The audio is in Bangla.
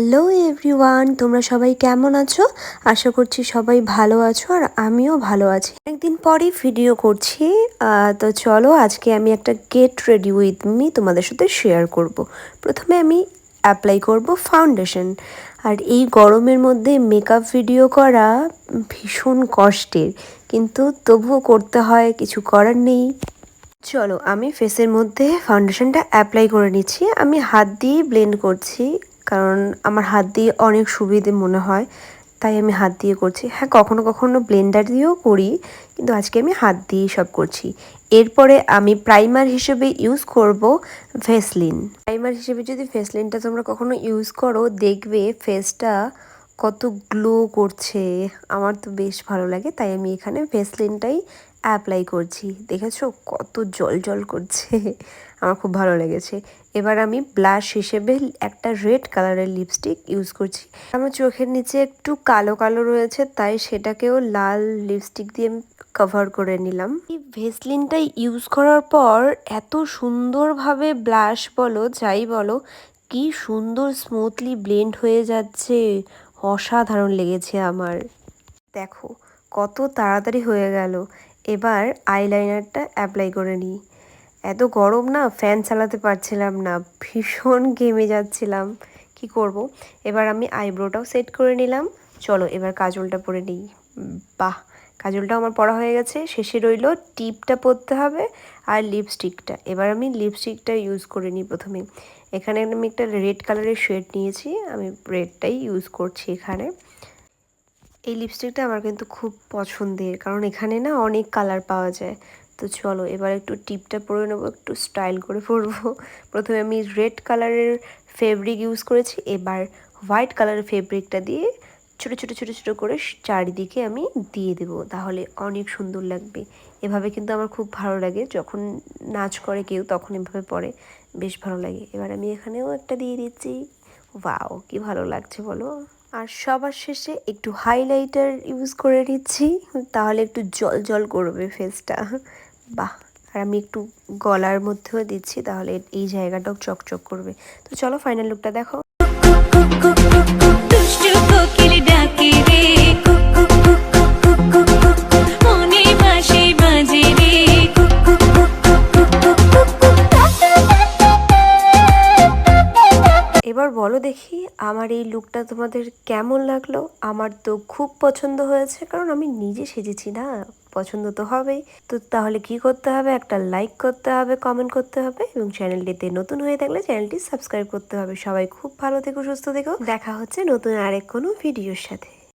হ্যালো এভরিওয়ান, তোমরা সবাই কেমন আছো? আশা করছি সবাই ভালো আছো আর আমিও ভালো আছি। একদিন পরেই ভিডিও করছি তো চলো আজকে আমি একটা গেট রেডি উইথ মি তোমাদের সাথে শেয়ার করব। প্রথমে আমি অ্যাপ্লাই করব ফাউন্ডেশন আর এই গরমের মধ্যে মেকআপ ভিডিও করা ভীষণ কষ্টের, কিন্তু তবুও করতে হয়, কিছু করার নেই। চলো, আমি ফেসের মধ্যে ফাউন্ডেশনটা অ্যাপ্লাই করে নিচ্ছি। আমি হাত দিয়েই ব্লেন্ড করছি। কারণ আমার হাত দিয়ে অনেক সুবিধে মনে হয়, তাই আমি হাত দিয়ে করছি। হ্যাঁ কখনো কখনো ব্লেন্ডার দিয়েও করি, কিন্তু আজকে আমি হাত দিয়েই সব করছি। এরপরে আমি প্রাইমার হিসেবে ইউজ করব ভেসলিন প্রাইমার হিসেবে যদি ভেসলিনটা তোমরা কখনো ইউজ করো, দেখবে ফেসটা কত গ্লো করছে। আমার তো বেশ ভালো লাগে, তাই আমি এখানে ভেসলিনটাই অ্যাপ্লাই করছি। দেখেছ? কত জল জল করছে। আমার খুব ভালো লেগেছে। এবার আমি ব্লাশ হিসেবে একটা রেড কালারের লিপস্টিক ইউজ করছি। আমার চোখের নিচে একটু কালো কালো রয়েছে, তাই সেটাকেও লাল লিপস্টিক দিয়ে আমি কভার করে নিলাম। এই ভেসলিনটা ইউজ করার পর এত সুন্দরভাবে ব্লাশ বলো, যাই বলো, কি সুন্দর স্মুথলি ব্লেন্ড হয়ে যাচ্ছে। অসাধারণ লেগেছে আমার। দেখো, কত তাড়াতাড়ি হয়ে গেল। এবার আইলাইনারটা অ্যাপ্লাই করে নিই। এত গরম না, ফ্যান চালাতে পারছিলাম না, ভীষণ ঘেমে যাচ্ছিলাম। কি করব? এবার আমি আইব্রোটাও সেট করে নিলাম। চলো এবার কাজলটা পরে নিই। বাহ কাজলটা আমার পড়া হয়ে গেছে। শেষে রইল টিপটা পরতে হবে আর লিপস্টিকটা। এবার আমি লিপস্টিকটা ইউজ করে নিই প্রথমে। এখানে আমি একটা রেড কালারের শেড নিয়েছি। আমি রেডটাই ইউজ করছি এখানে। এই লিপস্টিকটা আমার কিন্তু খুব পছন্দের। কারণ এখানে না অনেক কালার পাওয়া যায়। তো চলো, এবার একটু টিপটা পরে নেব, একটু স্টাইল করে পরবো। প্রথমে আমি রেড কালারের ফেব্রিক ইউজ করেছি। এবার হোয়াইট কালারের ফেব্রিকটা দিয়ে ছোটো ছোটো ছোটো ছোটো করে চারিদিকে আমি দিয়ে দেবো। তাহলে অনেক সুন্দর লাগবে। এভাবে কিন্তু আমার খুব ভালো লাগে। যখন নাচ করে কেউ, তখন এভাবে পরে। বেশ ভালো লাগে। এবার আমি এখানেও একটা দিয়ে দিচ্ছি। ওয়াও কি ভালো লাগছে বলো। আর সবার শেষে একটু হাইলাইটার ইউজ করে নিচ্ছি, তাহলে একটু জল জল করবে ফেসটা বাহ, আর আমি একটু গলার মধ্যেও দিচ্ছি, তাহলে এই জায়গাটাও চকচক করবে। তো চলো ফাইনাল লুকটা দেখো। বলো দেখি আমার এই লুকটা তোমাদের কেমন লাগল? আমার তো খুব পছন্দ হয়েছে, কারণ আমি নিজে সেজেছি না, পছন্দ তো হবেই। তো তাহলে কি করতে হবে? একটা লাইক করতে হবে কমেন্ট করতে হবে এবং চ্যানেলটিতে নতুন হয়ে থাকলে চ্যানেলটি সাবস্ক্রাইব করতে হবে। সবাই খুব ভালো থেকো, সুস্থ থেকো। দেখা হচ্ছে নতুন আরেক কোনো ভিডিওর সাথে।